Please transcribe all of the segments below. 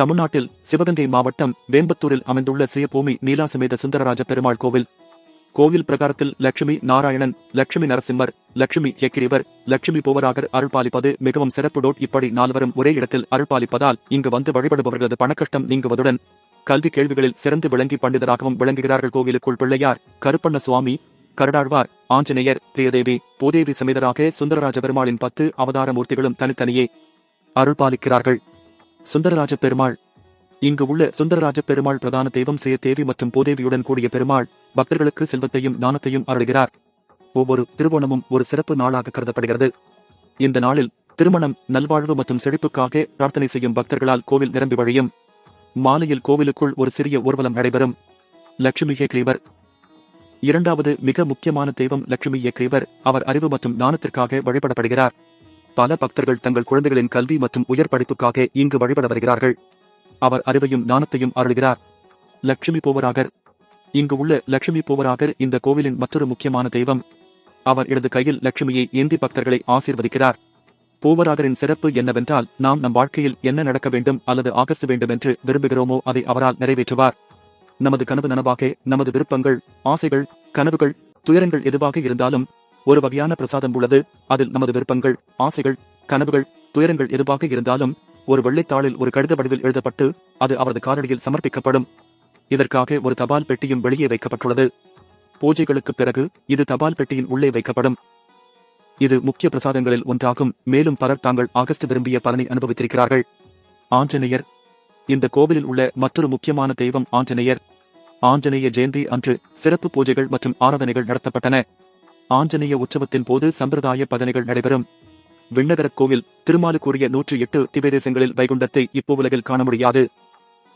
தமிழ்நாட்டில் சிவகங்கை மாவட்டம் வேம்பத்தூரில் அமைந்துள்ள ஸ்ரீபூமி நீலாசமேத சுந்தரராஜ பெருமாள் கோவில். கோவில் பிரகாரத்தில் லட்சுமி நாராயணன் லட்சுமி நரசிம்மர் லட்சுமி எக்கிரிவர் லட்சுமி பூவராகர் அருள்பாலிப்பது மிகவும் சிறப்பு டோட். இப்படி நால்வரும் ஒரே இடத்தில் அருள்பாலிப்பதால் இங்கு வந்து வழிபடுபவர்களது பணக்கஷ்டம் நீங்குவதுடன் கல்வி கேள்விகளில் சிறந்து விளங்கி பண்டிதராகவும் விளங்குகிறார்கள் கோவிலுக்குள் பிள்ளையார் கருப்பண்ண சுவாமி கருடாழ்வார் ஆஞ்சநேயர் பிரியதேவி பூதேவி சமேதராக சுந்தரராஜ பெருமாளின் பத்து அவதார மூர்த்திகளும் தனித்தனியே அருள்பாலிக்கிறார்கள். சுந்தரராஜ பெருமாள். இங்கு உள்ள சுந்தரராஜ பெருமாள் பிரதான தெய்வம் செய்ய தேவி மற்றும் பூதேவியுடன் கூடிய பெருமாள் பக்தர்களுக்கு செல்வத்தையும் ஞானத்தையும் அருள்கிறார். ஒவ்வொரு திருவோணமும் ஒரு சிறப்பு நாளாக கருதப்படுகிறது. இந்த நாளில் திருமணம் நல்வாழ்வு மற்றும் செழிப்புக்காக பிரார்த்தனை செய்யும் பக்தர்களால் கோவில் நிரம்பி வழியும். மாலையில் கோவிலுக்குள் ஒரு சிறிய ஊர்வலம் நடைபெறும். லட்சுமி ஹேக்ரீவர் இரண்டாவது மிக முக்கியமான தெய்வம் லட்சுமி ஏக்ரீவர் அவர் அறிவு மற்றும் ஞானத்திற்காக வழிபடப்படுகிறார். பல பக்தர்கள் தங்கள் குழந்தைகளின் கல்வி மற்றும் உயர் படிப்புக்காக இங்கு வழிபட வருகிறார்கள். அவர் அறிவையும் ஞானத்தையும் அருள்கிறார். லட்சுமி போவராகர். இங்கு உள்ள லட்சுமி போவராகர் இந்த கோவிலின் மற்றொரு முக்கியமான தெய்வம். அவர் இடது கையில் லட்சுமியை ஏந்தி பக்தர்களை ஆசீர்வதிக்கிறார். பூவராகரின் சிறப்பு என்னவென்றால் நாம் நம் வாழ்க்கையில் என்ன நடக்க வேண்டும் அல்லது ஆகஸ்ட் வேண்டும் என்று விரும்புகிறோமோ அதை அவரால் நிறைவேற்றுவார். நமது கனவு நனவாக நமது விருப்பங்கள் ஆசைகள் கனவுகள் துயரங்கள் எதுவாக இருந்தாலும் ஒரு வகையான பிரசாதம் உள்ளது. அதில் நமது விருப்பங்கள் ஆசைகள் கனவுகள் துயரங்கள் எதுவாக இருந்தாலும் ஒரு வெள்ளைத்தாளில் ஒரு கடித வடிவில் எழுதப்பட்டு அது அவரது காலடியில் சமர்ப்பிக்கப்படும். இதற்காக ஒரு தபால் பெட்டியும் வெளியே வைக்கப்பட்டுள்ளது. பூஜைகளுக்கு பிறகு இது தபால் பெட்டியின் உள்ளே வைக்கப்படும். இது முக்கிய பிரசாதங்களில் ஒன்றாகும். மேலும் பலர் தாங்கள் ஆகஸ்ட் விரும்பிய பலனை அனுபவித்திருக்கிறார்கள். ஆஞ்சநேயர். இந்த கோவிலில் உள்ள மற்றொரு முக்கியமான தெய்வம் ஆஞ்சநேயர். ஆஞ்சநேய ஜெயந்தி அன்று சிறப்பு பூஜைகள் மற்றும் ஆராதனைகள் நடத்தப்பட்டன. ஆஞ்சநேய உற்சவத்தின் போது சம்பிரதாய பதனைகள் நடைபெறும். விண்ணகரக் கோவில் திருமாலுக்குரிய நூற்றி எட்டு திபேதேசங்களில் வைகுண்டத்தை இப்போவுலகில் காண முடியாது.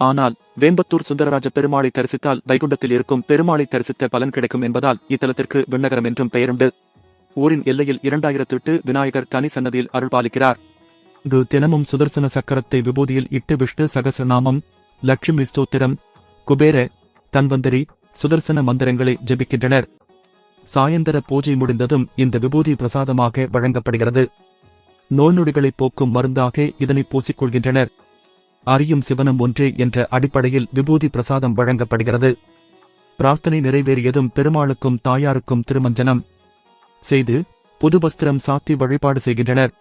ஆனால் வேம்பத்தூர் சுந்தரராஜ பெருமாளை தரிசித்தால் வைகுண்டத்தில் இருக்கும் பெருமாளை தரிசித்த பலன் கிடைக்கும் என்பதால் இத்தலத்திற்கு விண்ணகரம் என்றும் பெயருண்டு. ஊரின் எல்லையில் இரண்டாயிரத்து எட்டு விநாயகர் தனி சன்னதியில் அருள்பாலிக்கிறார் இங்கு தினமும் சுதர்சன சக்கரத்தை விபூதியில் இட்டு விஷ்ணு சகசநாமம் லட்சுமி ஸ்தோத்திரம் குபேர தன்வந்தரி சுதர்சன மந்திரங்களை ஜெபிக்கின்றனர். சாயந்தர பூஜை முடிந்ததும் இந்த விபூதி பிரசாதமாக வழங்கப்படுகிறது. நோய் நொடிகளை போக்கும் மருந்தாக இதனை பூசிக்கொள்கின்றனர். அறியும் சிவனம் ஒன்றே என்ற அடிப்படையில் விபூதி பிரசாதம் வழங்கப்படுகிறது. பிரார்த்தனை நிறைவேறியதும் பெருமாளுக்கும் தாயாருக்கும் திருமஞ்சனம். செய்து புது வஸ்திரம் சாத்தி வழிபாடு செய்கின்றனர்.